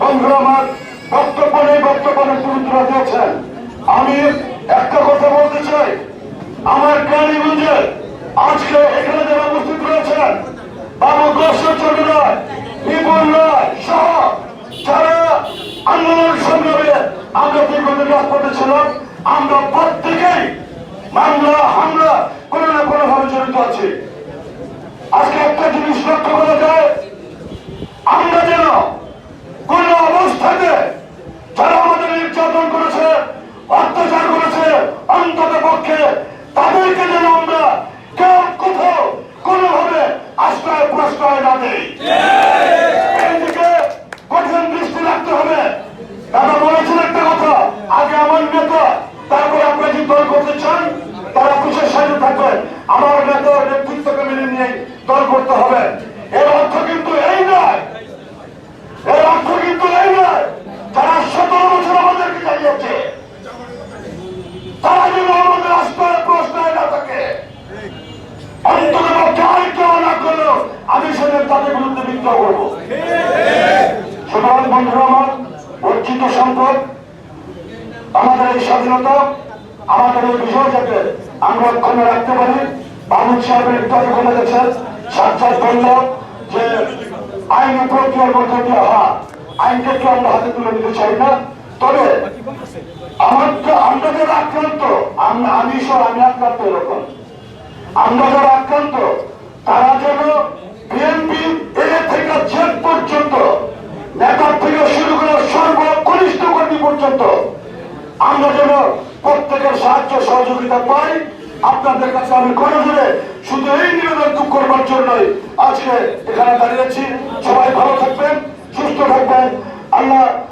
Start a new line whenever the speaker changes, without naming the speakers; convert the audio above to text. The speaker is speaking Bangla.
বন্ধুরা, আমার বক্তব্য কথা বলতে চাই। আমার আজকে এখানে যারা উপস্থিত রয়েছেন, বাবু গোস্বচন্দ্র রায় বিপুল রায় সহ যারা আন্দোলন আমরা দীর্ঘদিন রাজপথে ছিলাম, আমরা প্রত্যেকেই মামলা, হামলা এইদিকে কঠিন একটা কথা, আগে আমার নেতা, তারপর আপনারা যদি দল করতে চান, তারা বিশেষ সাহায্য থাকবেন। আমার নেতা নেতৃত্বকে মেনে নিয়ে দল করতে হবে। তাদের বিরুদ্ধে বিদ্রোহ করব। সুতরাং বন্ধুরা আমার অর্জিত সম্পদ, আমাদের এই স্বাধীনতা, আমাদের এই বিষয় যাতে আমরা অক্ষুণ্ণ রাখতে পারি, বাবুল সাহেবের ইত্যাদি বলে গেছেন সাক্ষাৎ বলল যে, আইনি প্রক্রিয়ার মধ্যে দিয়ে হওয়া আইনকে কি আমরা হাতে তুলে নিতে চাই না। তবে আমার তো- আমরা যারা আক্রান্ত আমি সব আমি আক্রান্ত এরকম। আমরা যারা আমরা প্রত্যেকের সাহায্য, সহযোগিতা পাই। আপনাদের কাছে আমি করে ধরে শুধু এই নিবেদন করবার জন্যই আজকে এখানে দাঁড়িয়েছি।